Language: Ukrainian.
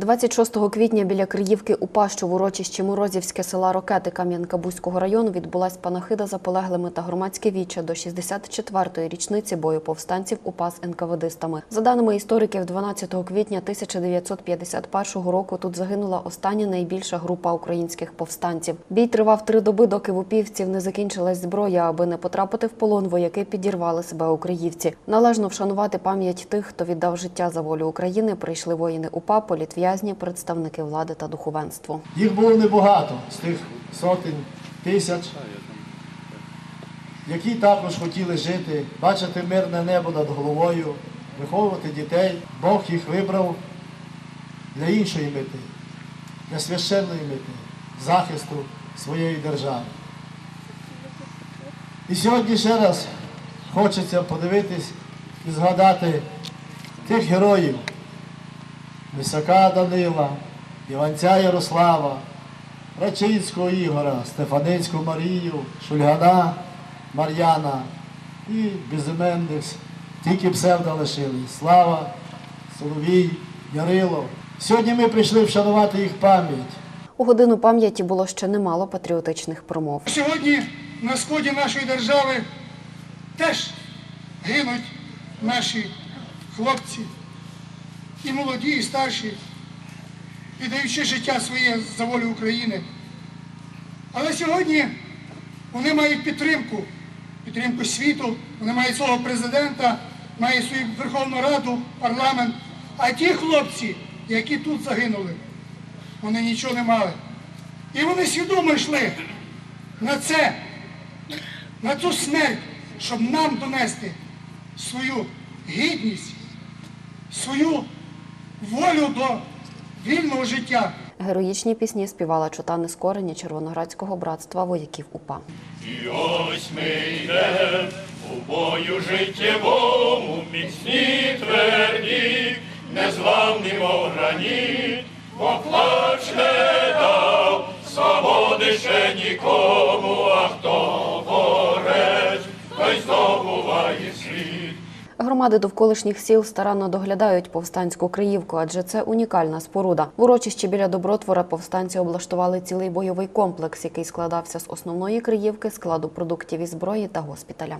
26 квітня біля Криївки УПА, що в урочищі Морозівське села Рокети Кам'янка-Бузького району відбулась панахида за полеглими та громадське віче до 64-ї річниці бою повстанців УПА з НКВДистами. За даними істориків, 12 квітня 1951 року тут загинула остання найбільша група українських повстанців. Бій тривав три доби, доки в упівців не закінчилась зброя, аби не потрапити в полон. Вояки підірвали себе у Криївці. Належно вшанувати пам'ять тих, хто віддав життя за волю України. Прийшли воїни УПА, політв'язні, представники влади та духовенство. Їх було небагато з тих сотень, тисяч, які також хотіли жити, бачити мирне небо над головою, виховувати дітей. Бог їх вибрав для іншої мети, для священної мети, захисту своєї держави. І сьогодні ще раз хочеться подивитись і згадати тих героїв, Висока Данила, Іванця Ярослава, Рачинського Ігора, Стефаницьку Марію, Шульгана Мар'яна і безіменних, тільки псевдо лишили. Слава, Соловій, Ярило. Сьогодні ми прийшли вшанувати їх пам'ять. У годину пам'яті було ще немало патріотичних промов. Сьогодні на сході нашої держави теж гинуть наші хлопці, і молоді, і старші, віддаючи життя своє за волю України. Але сьогодні вони мають підтримку, підтримку світу, вони мають свого президента, мають свою Верховну Раду, парламент. А ті хлопці, які тут загинули, вони нічого не мали. І вони свідомо йшли на це, на цю смерть, щоб нам донести свою гідність, свою волю до вільного життя. Героїчні пісні співала чота нескорені Червоноградського братства вояків УПА. І ось ми йдем у бою життєвому, міцні тверді, незламні, мов граніт, бо плач не дав, свободи ще нікому, а хто борець, той здобуває світ. Громади довколишніх сіл старанно доглядають повстанську Криївку, адже це унікальна споруда. В урочищі біля Добротвора повстанці облаштували цілий бойовий комплекс, який складався з основної Криївки, складу продуктів і зброї та госпіталя.